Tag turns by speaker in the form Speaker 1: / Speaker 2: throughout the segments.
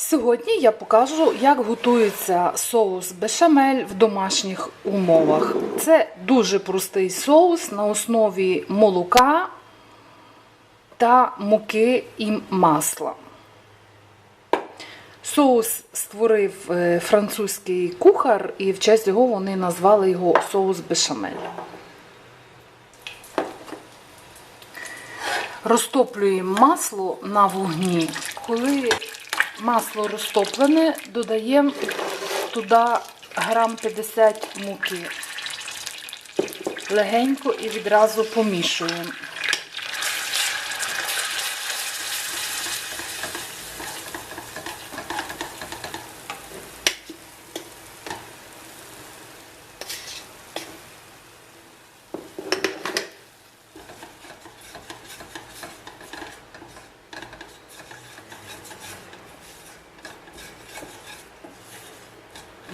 Speaker 1: Сьогодні я покажу, як готується соус бешамель в домашніх умовах. Це дуже простий соус на основі молока та муки і масла. Соус створив е, французький кухар, і в честь його вони назвали його соус бешамель. Розтоплюємо масло на вогні. Коли масло розтоплене, додаємо туди грам 50 муки. Легенько і відразу помішуємо.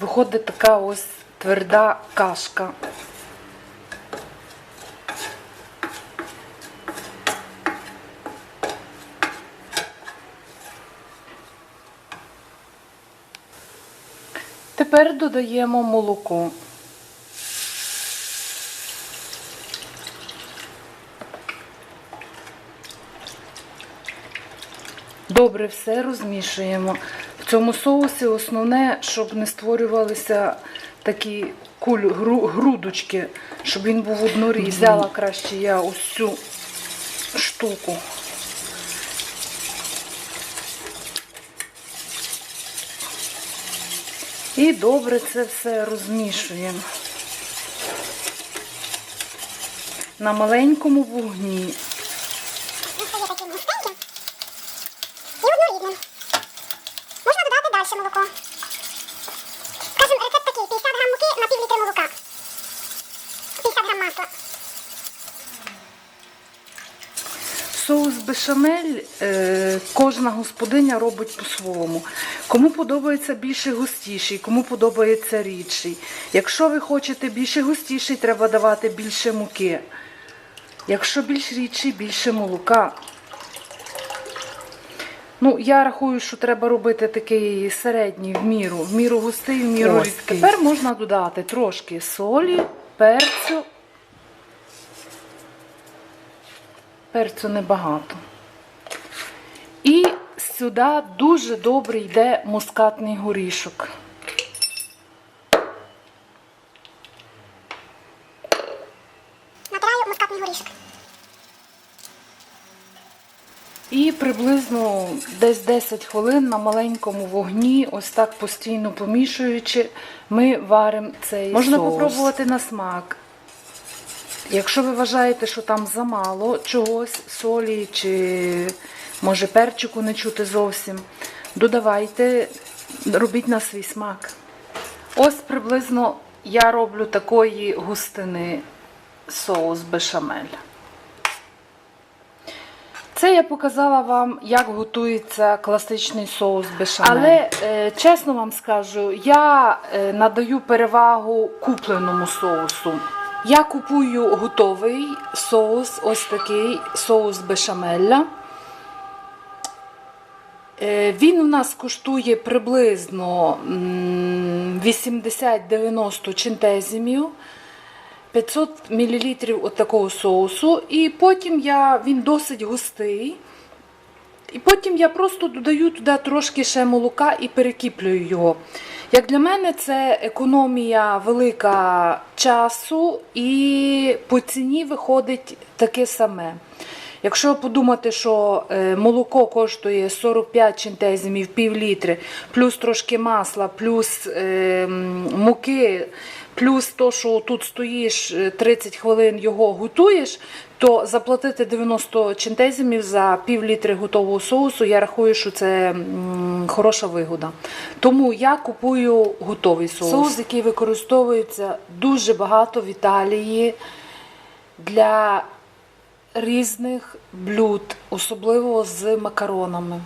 Speaker 1: Виходить така ось тверда кашка. Тепер додаємо молоко. Добре все розмішуємо. Цьому соусі основне, щоб не створювалися такі куль, гру- грудочки, щоб він був однорідний. Взяла краще я ось цю штуку. І добре це все розмішуємо. На маленькому вогні.
Speaker 2: Він стає таким густеньким і однорідним. Можна додати далі молоко. Скажімо, рецепт такий: 50 грам муки на пів літри молока. 50 грам масла.
Speaker 1: Соус бешамель е, кожна господиня робить по-своєму. Кому подобається більше густіший, кому подобається рідший. Якщо ви хочете більше густіший, треба давати більше муки. Якщо більш рідший, більше молока. Ну, я рахую, що треба робити такий середній в міру, в міру густий, в міру
Speaker 3: Ось.
Speaker 1: рідкий. Тепер можна додати трошки солі, перцю. Перцю небагато. І сюди дуже добре йде мускатний горішок.
Speaker 2: Натираю мускатний горішок.
Speaker 1: І приблизно десь 10 хвилин на маленькому вогні, ось так постійно помішуючи, ми варимо цей Можна
Speaker 3: соус.
Speaker 1: попробувати на смак. Якщо ви вважаєте, що там замало чогось, солі чи може перчику не чути зовсім, додавайте, робіть на свій смак. Ось приблизно я роблю такої густини соус бешамель. Це я показала вам, як готується класичний соус бешамель. Але е, чесно вам скажу, я е, надаю перевагу купленому соусу. Я купую готовий соус, ось такий соус бешамелля. Е, Він у нас коштує приблизно 80-90 чинтезімів. 500 мл от такого соусу, і потім я, він досить густий. І потім я просто додаю туди трошки ще молока і перекіплюю його. Як для мене, це економія велика часу і по ціні виходить таке саме. Якщо подумати, що е, молоко коштує 45 чинтезімів, пів літри, плюс трошки масла, плюс е, муки, плюс то, що тут стоїш е, 30 хвилин його готуєш, то заплатити 90 чинтезімів за пів літри готового соусу, я рахую, що це хороша вигода. Тому я купую готовий соус. Соус, який використовується дуже багато в Італії для різних блюд, особливо з макаронами.